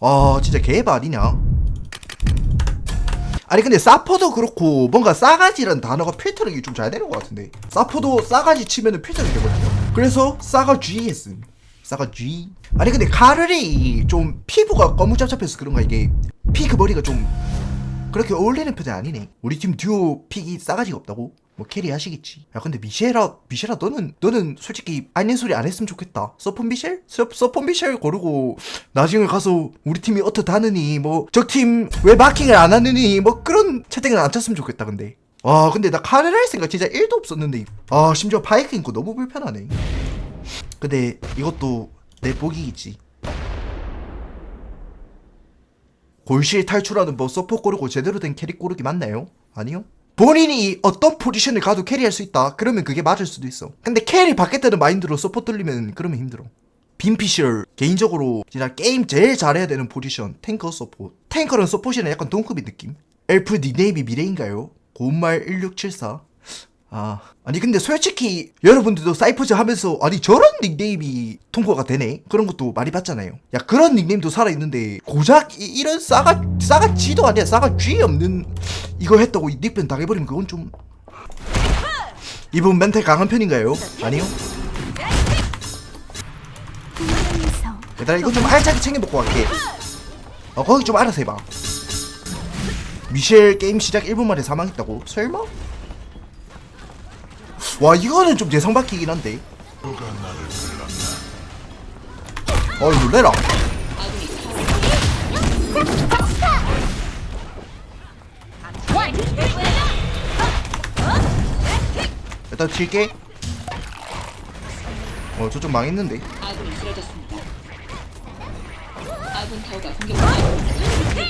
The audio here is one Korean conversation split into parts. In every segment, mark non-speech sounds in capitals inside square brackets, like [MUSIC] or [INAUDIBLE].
아 진짜 아니냐? 아니 근데 사퍼도 그렇고 뭔가 싸가지라는 단어가 필터링이 좀 잘 되는 것 같은데. 사퍼도 싸가지 치면은 필터링 되거든요. 그래서 싸가쥐 했음. 싸가쥐 아니 근데 카르레이 좀 피부가 거무잡잡해서 그런가 이게 피그 머리가 좀 그렇게 어울리는 편이 아니네. 우리 팀 듀오 픽이 싸가지가 없다고? 뭐 캐리 하시겠지 야 근데 미셸아 미셸아 너는 너는 솔직히 아닌 소리 안 했으면 좋겠다 서폰 미셸? 서, 서폰 미셸 고르고 나중에 가서 우리 팀이 어떻다느니 뭐적팀왜 마킹을 안 하느니 뭐 그런 채팅을 안 쳤으면 좋겠다 근데 아 근데 나 카를 할 생각 진짜 1도 없었는데 아 심지어 바이크 인고 너무 불편하네 근데 이것도 내 복이겠지 골실 탈출하는 뭐 서포 고르고 제대로 된 캐릭 고르기 맞나요? 아니요? 본인이 어떤 포지션을 가도 캐리할 수 있다. 그러면 그게 맞을 수도 있어. 근데 캐리 받겠다는 마인드로 서포 뚫리면 그러면 힘들어. 빈피셜 개인적으로 진짜 게임 제일 잘해야 되는 포지션 탱커 서포. 탱커는 서포시는 약간 동급인 느낌. 엘프 닉네임이 미래인가요? 고운말 1674. 아 아니 근데 솔직히 여러분들도 사이퍼즈 하면서 아니 저런 닉네임이 통과가 되네 그런 것도 많이 봤잖아요 야 그런 닉네임도 살아있는데 고작 이, 런 싸가 싸가 지도 아니야 싸가 쥐 없는 이거 했다고 이 닉변 당해버리면 그건 좀 이분 멘탈 강한 편인가요? 아니요 얘들아 이거 좀 알차게 챙겨 먹고 갈게 어 거기 좀 알아서 해봐 미셸 게임 시작 1분 만에 사망했다고? 설마? 와 이거는 좀 예상 밖이긴 한데 어이 놀래라 일단 칠게 어 저쪽 망했는데 아군이 쓰러졌습니다. 아군 타워가 공격받고 있습니다.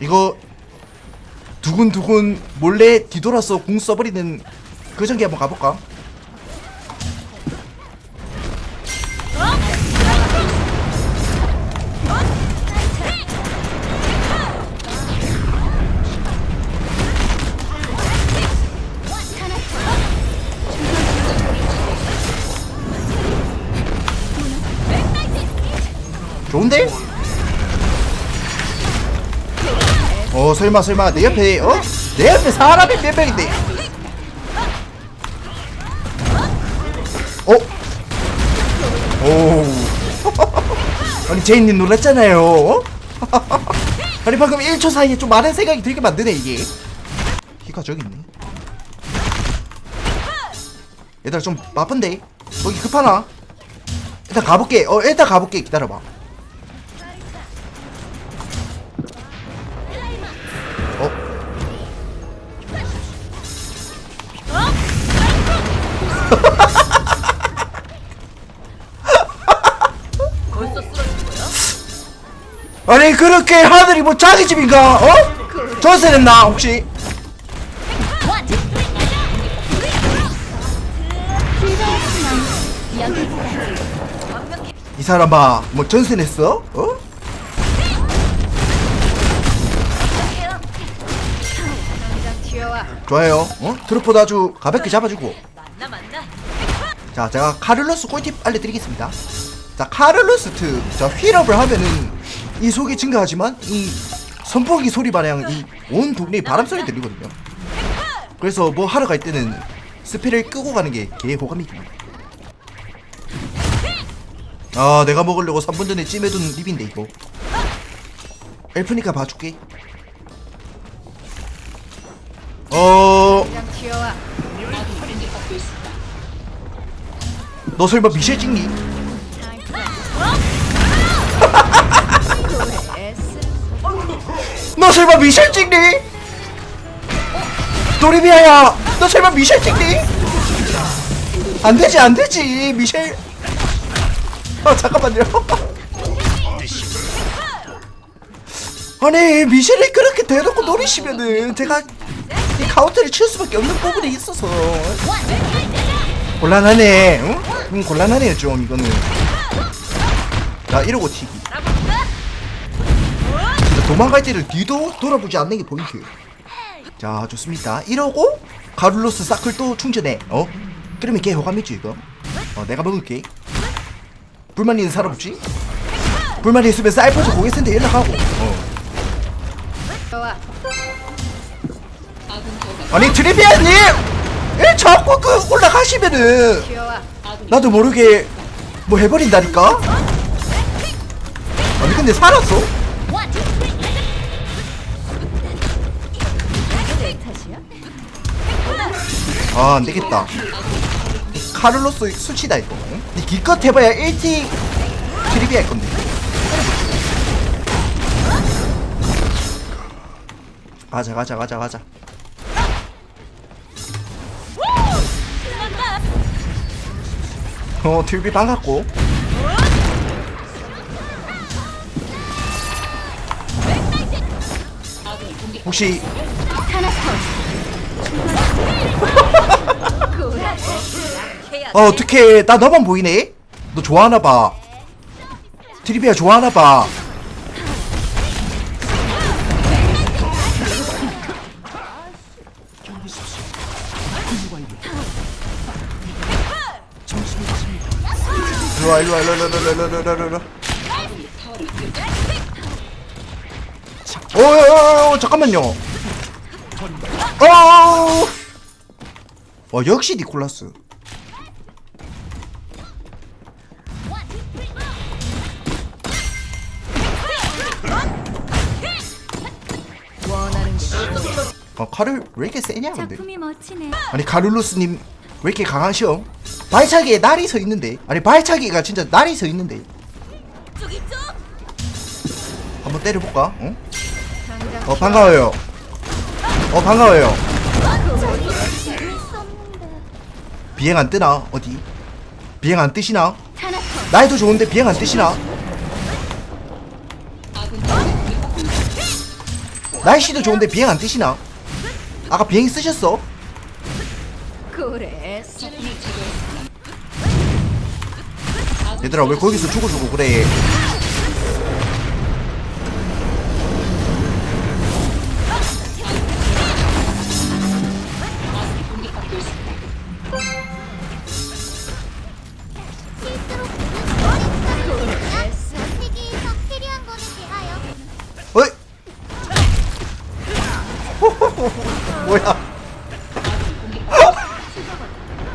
이거 두근두근 몰래 뒤돌아서 궁 써버리는 그 전기 한번 가볼까? 좋은데? 어 설마 설마 내 옆에 어? 내 옆에 사람이 몇 명인데 어? 오 [LAUGHS] 아니 제이님 놀랐잖아요 어? [LAUGHS] 아니 방금 1초 사이에 좀 많은 생각이 들게 만드네 이게 키가 저기 있네 얘들아 좀 바쁜데 거기 급하나? 일단 가볼게 어 일단 가볼게 기다려봐 그렇게 하늘이 뭐 자기 집인가? 어? 전세 냈나 혹시? 즐거웠으면 여기까지 이 사람아 뭐 전세 냈어? 어? 좋아요 어? 트루퍼도 아주 가볍게 잡아주고 자 제가 카를로스 꿀팁 알려드리겠습니다 자 카를로스 자 휠업을 하면은 이 속이 증가하지만 이 선풍기 소리 마냥 이 온 동네에 바람 소리 들리거든요. 그래서 뭐 하러 갈 때는 스펠을 끄고 가는 게 개 호감이긴 아 내가 먹으려고 3분 전에 찜해둔 립인데 이거. 엘프니까 봐줄게. 어... 너 설마 미셸 찍니? 설마 미셸 찍니? 도리비아야 너 설마 미셸 찍니? 안되지 안되지 미셸 아 잠깐만요 [LAUGHS] 아니 미셸이 그렇게 대놓고 노리시면은 제가 이 카운터를 칠 수밖에 없는 부분이 있어서 곤란하네 응? 응 곤란하네요 좀 이거는 자 이러고 튀기 자, 도망갈 때를 뒤도 돌아보지 않는 게 포인트 자 좋습니다 이러고 가룰로스 사클 또 충전해 어? 그러면 걔 호감이지 이거 어 내가 먹을게 불만 있는 사람 없지? 불만 있으면 사이퍼즈 고객센터 연락하고 어. 아니 트리비아님 왜 자꾸 그 올라가시면은 나도 모르게 뭐 해버린다니까 아니 근데 살았어? 아 안되겠다. 카를로스 수치다 이거. 응? 니 기껏 해봐야 1티 트리비아 할 건데. 가자 가자 가자 가자. 어 트리비 반갑고. 혹시 아 [LAUGHS] 어떡해. 나 너만 보이네? 너 좋아하나봐. 트리비아 좋아하나봐. 일로와 일로와 일로와 일로와 일로와 일로와 오오오 어, 어, 잠깐만요. 어! 어, 역시 니콜라스. 어 칼을 왜 이렇게 세냐 근데? 작품이 멋지네. 아니 카룰루스님 왜 이렇게 강하셔? 발차기에 날이 서 있는데. 아니 발차기가 진짜 날이 서 있는데. 한번 때려볼까? 어? 어 반가워요 어 반가워요. 비행 안 뜨나? 어디? 비행 안 뜨시나? 나이도 좋은데 비행 안 뜨시나. 날씨도 좋은데 비행 안 뜨시나? 아까 비행 쓰셨어? 얘들아 왜 거기서 죽어주고 그래 뭐야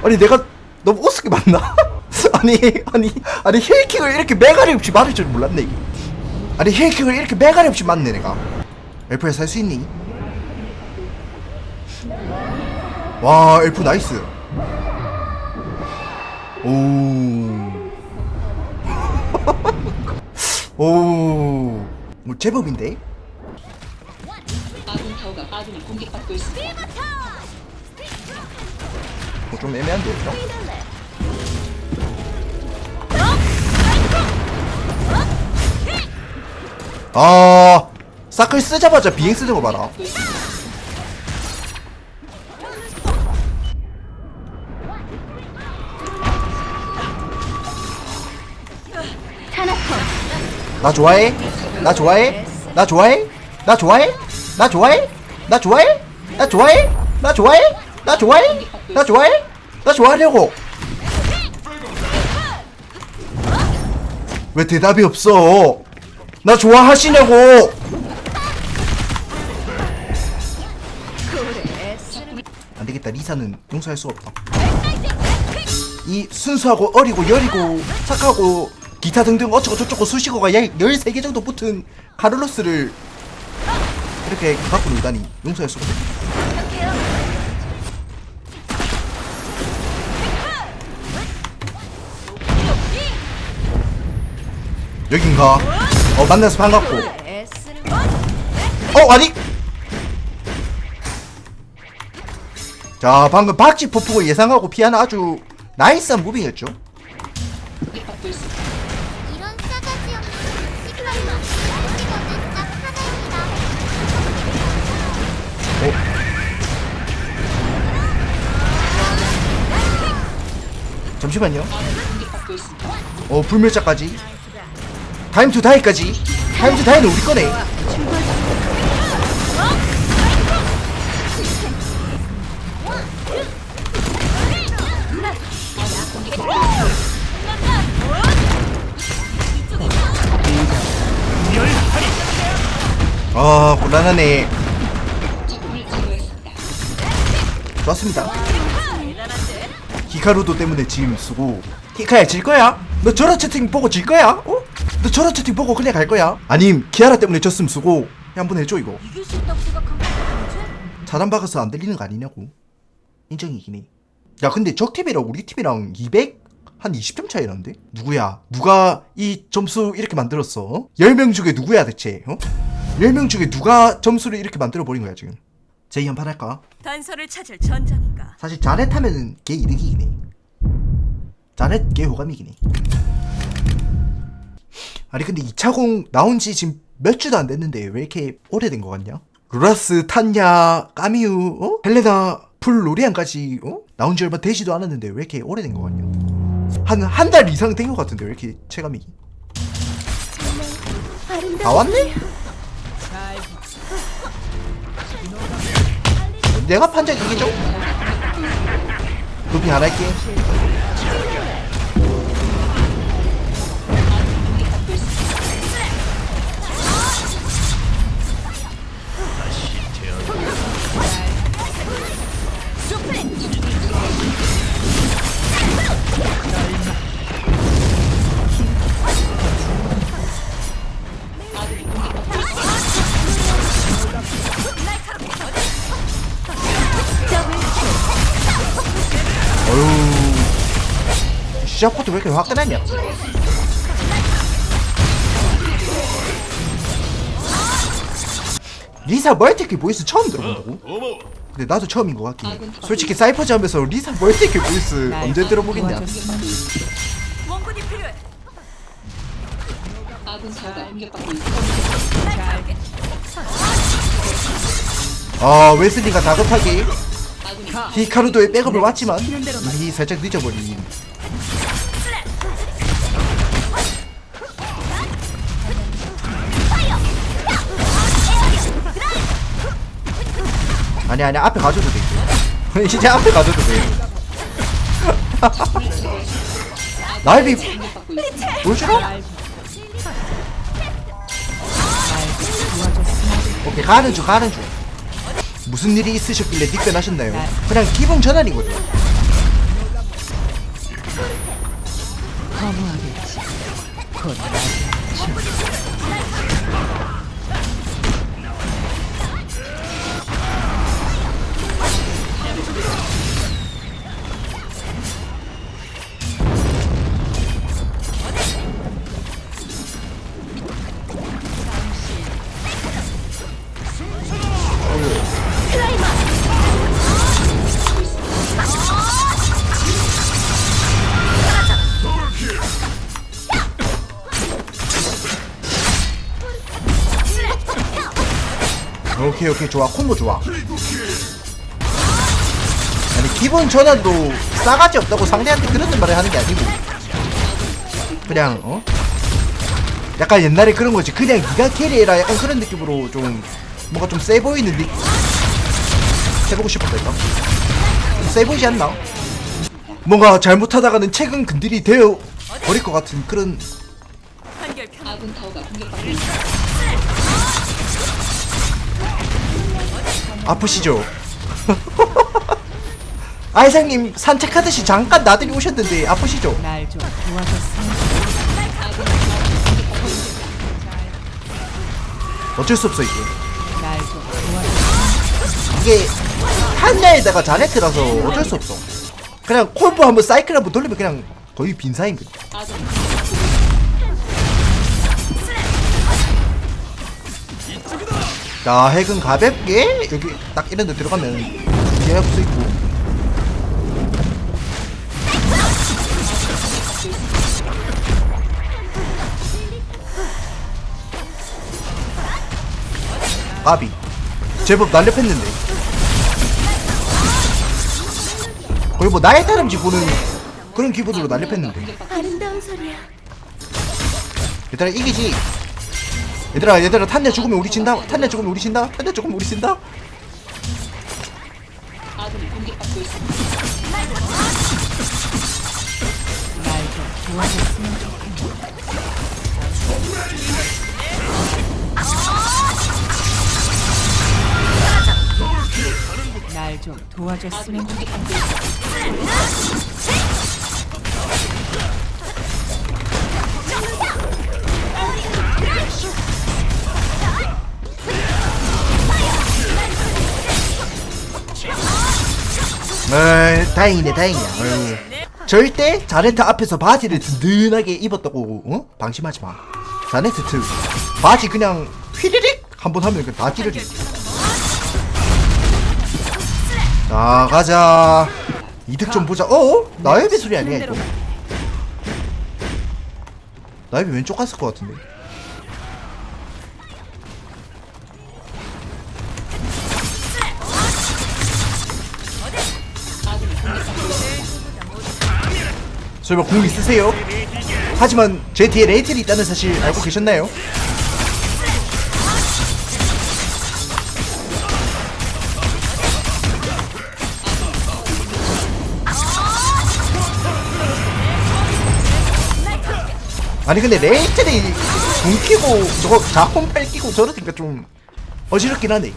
아니 내가 너무 우습게 맞나? [LAUGHS] 아니 아니 아니 힐킥을 이렇게 메가리 없이 맞을 줄 몰랐네 이게 아니 힐킥을 이렇게 메가리 없이 맞네 내가 엘프에 살수 있니? 와 엘프 나이스 오 [LAUGHS] 오, 뭐 제법인데? 타워가 아군이 공격받고 있습니다. 뭐좀 애매한데 요아 사클 쓰자마자 비행 쓰는 거 봐라 받고 있습니다. 나 좋아해? 나 좋아해? 나 좋아해? 나 좋아해? 나 좋아해? 나 좋아해? 나 좋아해? 나 좋아해? 나 좋아해? 나 좋아해? 나 좋아하려고 왜 대답이 없어? 나 좋아하시냐고 안 되겠다 리사는 용서할 수 없다 이 순수하고 어리고 여리고 착하고 기타 등등 어쩌고 저쩌고 수식어가 13개 정도 붙은 카를로스를 이렇게 갖고 놀다니 용서할 수가 없다. 여긴가? 어 만나서 반갑고. 어 아니! 자 방금 박쥐 폭풍을 예상하고 피하는 아주 나이스한 무빙이었죠 잠시만요. 어 불멸자까지. 타임 투 다이까지. 타임 투 다이는 우리 거네. 아 곤란하네. 좋았습니다. 히카루도 때문에 지금 쓰고 히카야 질 거야? 너 저런 채팅 보고 질 거야? 어? 너 저런 채팅 보고 그냥 갈 거야? 아님 키아라 때문에 졌음 쓰고 한번 해줘 이거 이길 수 있다고 생각한 거 아니지? 차단 박아서 안 들리는 거 아니냐고 인정이긴 해야 근데 적 팀이랑 우리 팀이랑 200? 한 20점 차이 나는데? 누구야? 누가 이 점수 이렇게 만들었어? 10명 중에 누구야 대체? 어? 10명 중에 누가 점수를 이렇게 만들어 버린 거야 지금 제이 한판 할까? 단서를 찾을 전장인가? 사실 자넷 하면은 걔 이득이긴 해 자넷 걔 호감이긴 해 아니 근데 2차공 나온 지 지금 몇 주도 안 됐는데 왜 이렇게 오래된 거 같냐? 루라스, 탄야, 까미우, 어? 헬레나, 풀 로리안까지 어? 나온 지 얼마 되지도 않았는데 왜 이렇게 오래된 거 같냐? 한 한 달 이상 된거 같은데 왜 이렇게 체감이 다 왔네? 내가 판정 이기죠? 도핑 안 할게 왜 이렇게 화끈하냐? 리사 멀티킬 보이스 처음 들어본다고? 근데 나도 처음인 것 같긴 해. 솔직히 사이퍼즈 하면서 리사 멀티킬 보이스 언제 들어보겠냐? 원군이 필요해. 아 웨슬리가 다급하게 히카루도의 백업을 왔지만 이미 살짝 늦어버린 아니 아니 앞에 가줘도 돼 이제 [LAUGHS] 앞에 가줘도 돼 [LAUGHS] 날비. 보여주라? 오케이 가는 중 가는 중 무슨 일이 있으셨길래 닉변하셨나요? 그냥 기본 전환이거든요 오케이 오케이. 좋아. 콤보 좋아. 아니 기본 전환도 싸가지 없다고 상대한테 그런 말을 하는 게 아니고. 그냥 어? 약간 옛날에 그런 거지. 그냥 네가 캐리해라. 약간 그런 느낌으로 좀 뭔가 좀 세 보이는 느 해보고 싶었달까 좀세 보이지 않나? 뭔가 잘못하다가는 최근 근딜이 되어 버릴 것 같은 그런. 아프시죠? [LAUGHS] 아이상님 산책하듯이 잠깐 나들이 오셨는데 아프시죠? 날좀 어쩔 수 없어 이게. 이게 한야에다가 자네트라서 어쩔 수 없어. 그냥 콜보 한번 사이클 한번 돌리면 그냥 거의 빈사인 거지 자 핵은 가볍게? 여기 딱 이런 데 들어가면 이해할 수 있고. 아비 제법 날렵했는데. 거의 뭐 나의 다름쥐 보는 그런 기분으로 날렵했는데. 아름다운 소리야. 얘들아 이기지 얘들아 얘들아 탄내 죽으면 우리 진다? 탄내 죽으면 우리 진다? 탄내 죽으면 우리 진다? 날 좀 도와줬으면 좋겠다. 에이, 다행이네 다행이야. 어휴. 절대 자네트 앞에서 바지를 든든하게 입었다고 어? 방심하지 마. 자네트 특 바지 그냥 휘리릭? 한번 하면 그냥 다 찌르지. 자 가자. 이득 좀 보자. 어? 나엽이 소리 아니야 이거? 나엽이 왼쪽 갔을 것 같은데 설마 공 있으세요? 하지만 제 뒤에 레이첼이 있다는 사실 알고 계셨나요? 아니 근데 레이첼이 공 끼고 저거 자혼팔 끼고 저러니까 좀 어지럽긴 하네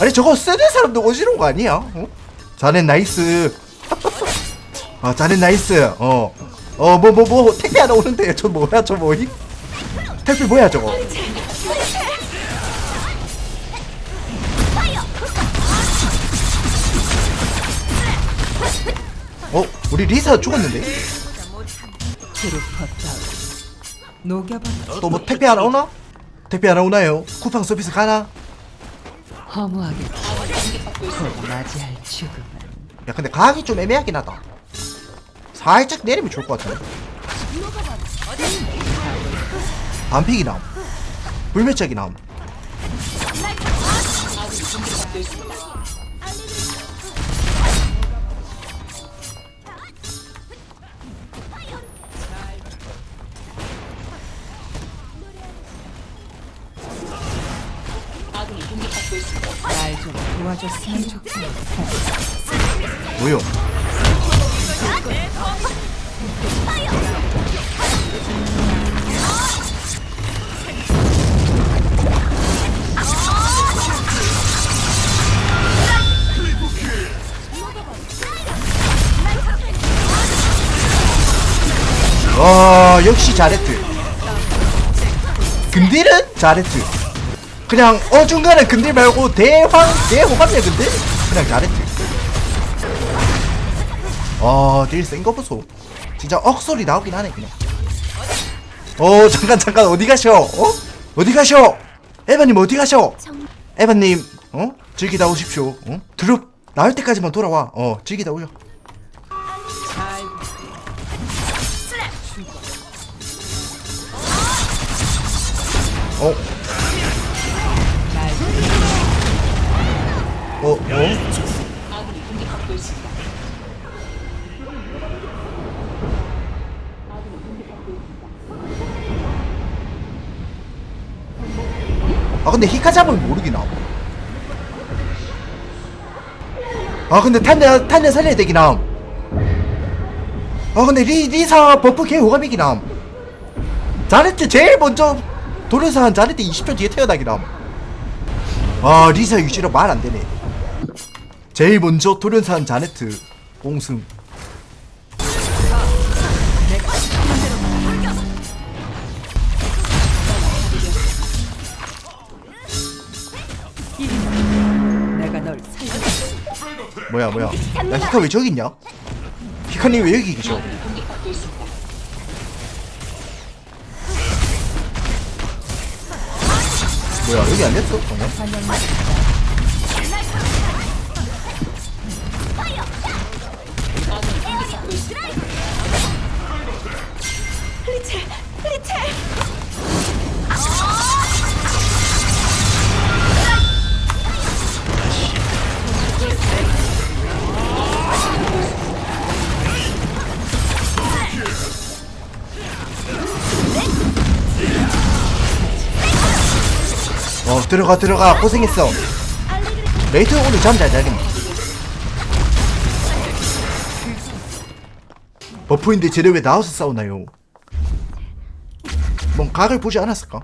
아니 저거 쓰는 사람도 어지러운 거 아니야? 어? 자네 나이스 [LAUGHS] 아 자네 나이스 어 어 뭐 뭐 뭐 택배 하나 오는데 저 뭐야 저 뭐임? 택배 뭐야 저거 어 우리 리사 죽었는데 드루퍼 녹여버려. 또 뭐 택배 하나 오나? 택배 하나 오나요? 쿠팡 서비스 가나? 허무하게 곧 맞이할 죽음은 야 근데 가기 좀 애매하긴 하다 살짝 내리면 좋을 것 같은데 반픽이 나옴 불멸적이 나옴 공격받고 있습니다. 아군이 공격받고 있습니다. 날좀 도와줬으면 좋겠어. 뭐요? 와 역시 자레트 근딜은 자레트 그냥 어중간한 근딜 말고 대황 대호감네 근딜? 그냥 자레트 아, 딜 센 거 보소. 진짜 억소리 나오긴 하네, 그냥. 어, 잠깐, 잠깐, 어디 가셔? 어? 어디 가셔? 에바님, 어디 가셔? 에바님, 어? 즐기다 오십시오. 어? 드롭, 나올 때까지만 돌아와. 어, 즐기다 오죠. 어, 날 어, 어? 근데 히카 잡으면 모르긴 함. 아, 근데 탄내, 탄내 살려야 되긴 함. 아, 근데 리, 리사 버프 개 호감이긴 함. 자네트 제일 먼저 도련사 한 자네트 20초 뒤에 태어나긴 함. 아, 리사 유지로 말 안 되네. 제일 먼저 도련사 한 자네트 공승. 뭐야, 뭐야. 야, 히카 왜 저기 있냐? 히카님 왜 여기 계셔? 뭐야, 여기 안 됐어? 리첼, 들어가, 들어가. 고생했어. 레이트 오늘 잠잘 자겠네. 버프인데 쟤네 왜 나와서 싸우나요? 뭔 각을 보지 않았을까?